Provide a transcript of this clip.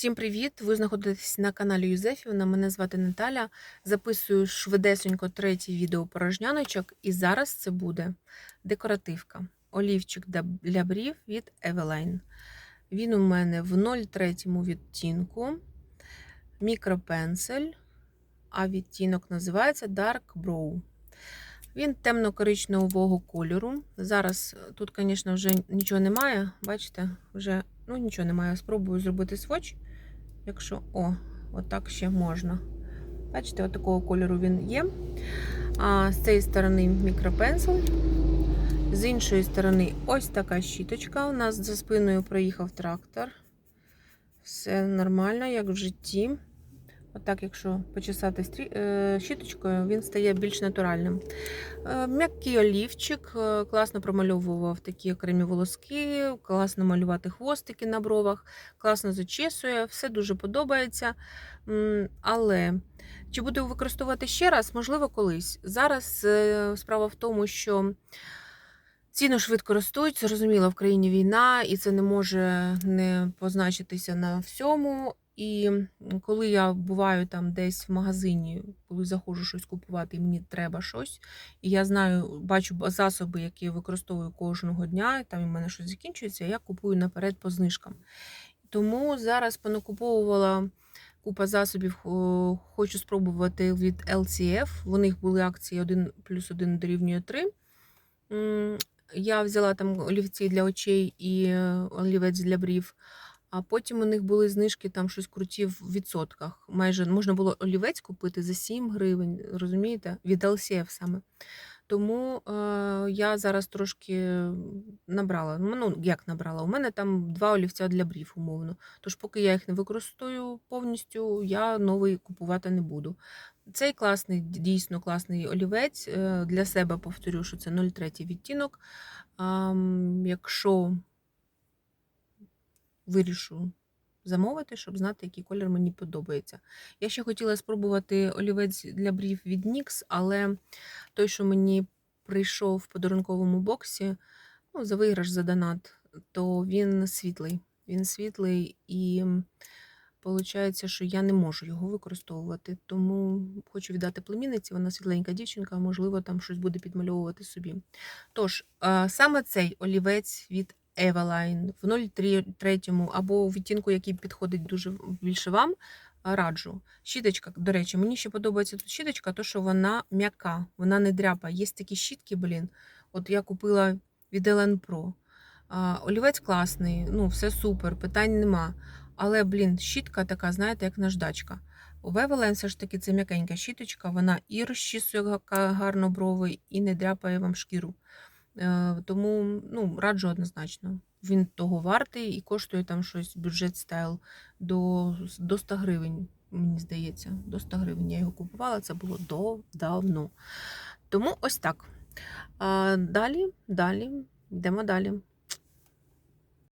Всім привіт! Ви знаходитесь на каналі Юзефівна. Мене звати Наталя. Записую швидесенько третє відео порожняночок, і зараз це буде декоративка. Олівчик для- брів від Eveline. Він у мене в 0,3 відтінку, мікропенсель, а відтінок називається Dark Brow. Він темно-коричневого кольору. Зараз тут, звісно, вже нічого немає. Бачите, вже ну, нічого немає. Спробую зробити сводч. Якщо, о, отак ще можна. Бачите, отакого такого кольору він є. А з цієї сторони мікропенсел. З іншої сторони, ось така щіточка. У нас за спиною проїхав трактор. Все нормально, як в житті. Отак, якщо почесати стрі... е, щіточкою, він стає більш натуральним. Е, М'який олівчик, е, класно промальовував такі окремі волоски, класно малювати хвостики на бровах, класно зачесує, все дуже подобається. Але чи буду використовувати ще раз? Можливо, колись. Зараз справа в тому, що ціни швидко ростуть. Зрозуміло, в країні війна, і це не може не позначитися на всьому. І коли я буваю там десь в магазині, коли заходжу щось купувати, і мені треба щось, і я знаю, бачу засоби, які я використовую кожного дня, і там і в мене щось закінчується, я купую наперед по знижкам. Тому зараз понакуповувала купа засобів, хочу спробувати від LCF. У них були акції 1 плюс 1 дорівнює 3. Я взяла там олівці для очей і е, олівець для брів. А потім у них були знижки там щось круті в відсотках. Майже можна було олівець купити за 7 гривень, розумієте? Від LCF саме. Тому е, я зараз трошки набрала. Ну, як набрала? У мене там два олівця для брів, умовно. Тож, поки я їх не використовую повністю, я новий купувати не буду. Цей класний, дійсно класний олівець. е, Для себе повторю, що це 0,3 відтінок. Ам, Якщо вирішу замовити, щоб знати, який колір мені подобається. Я ще хотіла спробувати олівець для брів від NYX, але той, що мені прийшов в подарунковому боксі, ну, за виграш за донат, то він світлий. Він світлий і виходить, що я не можу його використовувати. Тому хочу віддати племінниці, вона світленька дівчинка, можливо, там щось буде підмальовувати собі. Тож, саме цей олівець від Eveline в 0,3 або у відтінку, який підходить дуже більше вам, раджу. Щіточка, до речі, мені ще подобається тут щіточка, то що вона м'яка, вона не дряпа. Є такі щітки, блін. От я купила від Ellen Pro. Олівець класний, ну, все супер, питань нема. Але, блін, щітка така, знаєте, як наждачка. У Eveline все ж таки це м'якенька щіточка, вона і розчісує гарно брови, і не дряпає вам шкіру. Е, Тому ну, раджу однозначно. Він того вартий і коштує там щось бюджет стайл до, до 100 гривень, мені здається. До 100 гривень я його купувала, це було давно. Тому ось так. Далі, далі, йдемо далі.